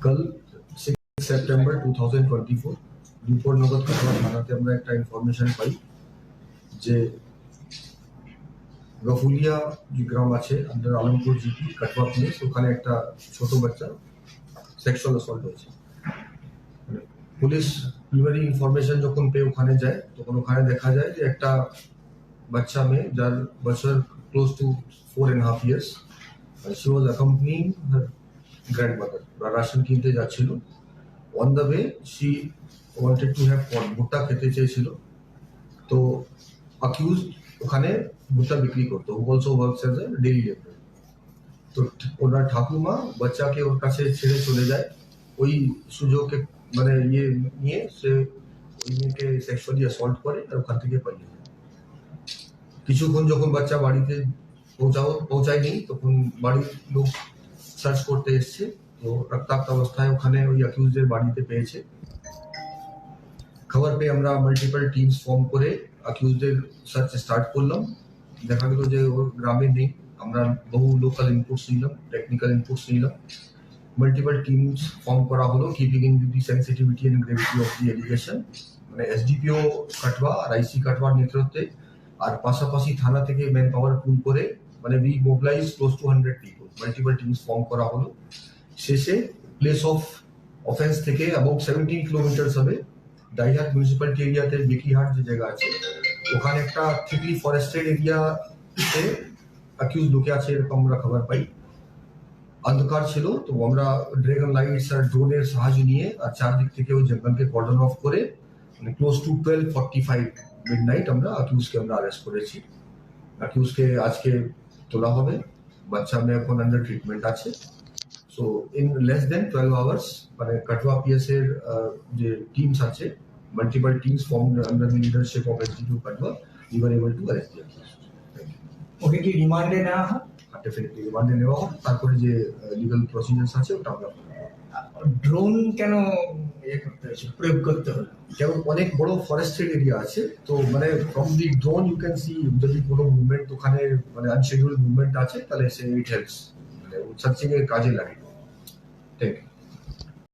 कल six September two thousand twenty four দুপুর নগদ কাটোয়া থানাতে আমরা একটা ইনফরমেশন পাই যে গফুলিয়া যে গ্রাম আছে under Alampur GP Katwa place ওখানে একটা ছোট বাচ্চা সেক্সুয়াল অ্যাসল্ট হয়েছে মানে পুলিশ প্রিমারি ইনফরমেশন যখন পেয়ে ওখানে যায় তখন ওখানে দেখা যায় যে একটা বাচ্চা মেয়ে যার বছর close to four and half years she was accompanying mother ration কিনতে যাচ্ছিল। On the way she wanted to have ভুট্টা খেতে চেয়েছিল। তো অ্যাকিউজ ওখানে ভুট্টা বিক্রি করতো। Also works as a daily labour তো ওনার ঠাকুমা বাচ্চাকে ওর কাছে ছেড়ে চলে যায়। ওই সুযোগকে মানে ইয়ে নিয়ে সে ওই মেয়েকে সেক্সুয়ালি অ্যাসল্ট করে আর ওখান থেকে পালিয়ে যায়। কিছুক্ষণ যখন বাচ্চা বাড়িতে পৌঁছাও, পৌঁছায়নি, তখন বাড়ির লোক সার্চ করতে এসছে। তো রক্তাক্ত অবস্থায় ওখানে ওই অ্যাকিউজদের বাড়িতে পেয়েছে। খবর পেয়ে আমরা মাল্টিপল টিমস ফর্ম করে অ্যাকিউজদের সার্চ স্টার্ট করলাম। দেখা গেল যে ওর গ্রামে নেই। আমরা বহু লোকাল ইনপুটস নিলাম টেকনিক্যাল ইনপুটস নিলাম। মাল্টিপল টিমস ফর্ম করা হলো keeping in the sensitivity and gravity of the allegation মানে এসডিপিও কাটওয়া আর আইসি কাটওয়ার নেতৃত্বে। আর পাশাপাশি থানা থেকে ম্যান পাওয়ার পুল করে মানে we mobilise close to hundred people multiple teams form করা হলো। শেষে প্লেস অফ অফেন্স থেকে অ্যাবাউট সেভেন্টিন কিলোমিটার্স হবে। ডাইহাট মিউনিসিপ্যালিটি এরিয়াতে বেকিহাট যে জায়গা আছে, ওখানে একটা থিকলি ফরেস্টেড এরিয়াতে অ্যাকিউজ ঢুকে আছে, এরকম আমরা খবর পাই। অন্ধকার ছিল, তো আমরা ড্রাগন লাইটস আর ড্রোনের সাহায্য নিয়ে আর চারদিক থেকে ওই জঙ্গলকে কর্ডন অফ করে মানে close to twelve forty five midnight আমরা অ্যাকিউজকে আমরা অ্যারেস্ট করেছি। অ্যাকিউজকে আজকে তোলা হবে। বাচ্চা মেয়ে এখন আন্ডার ট্রিটমেন্ট আছে। So in less than twelve hours মানে কাটুয়া পিএস এর আহ, যে টিমস আছে multiple teams form under the leadership of এসডিটিউ Katwa you are able to arrest the okay কি রিমান্ডে নেওয়া হয়? ডেফিনেটলি রিমান্ডে নেওয়া হয়। তারপরে যে লিগাল প্রসিজার্স আছে ওটা আমরা ড্রোন কেন ইয়ে করতে হয়েছে প্রয়োগ করতে হলো যেমন অনেক বড় ফরেস্টেড এরিয়া আছে, তো মানে from the drone you can see যদি কোনো মুভমেন্ট ওখানে মানে আনশেডিউল মুভমেন্ট আছে, তাহলে সে ইট হেল্পস মানে সার্চিং এর কাজে লাগে। Thank you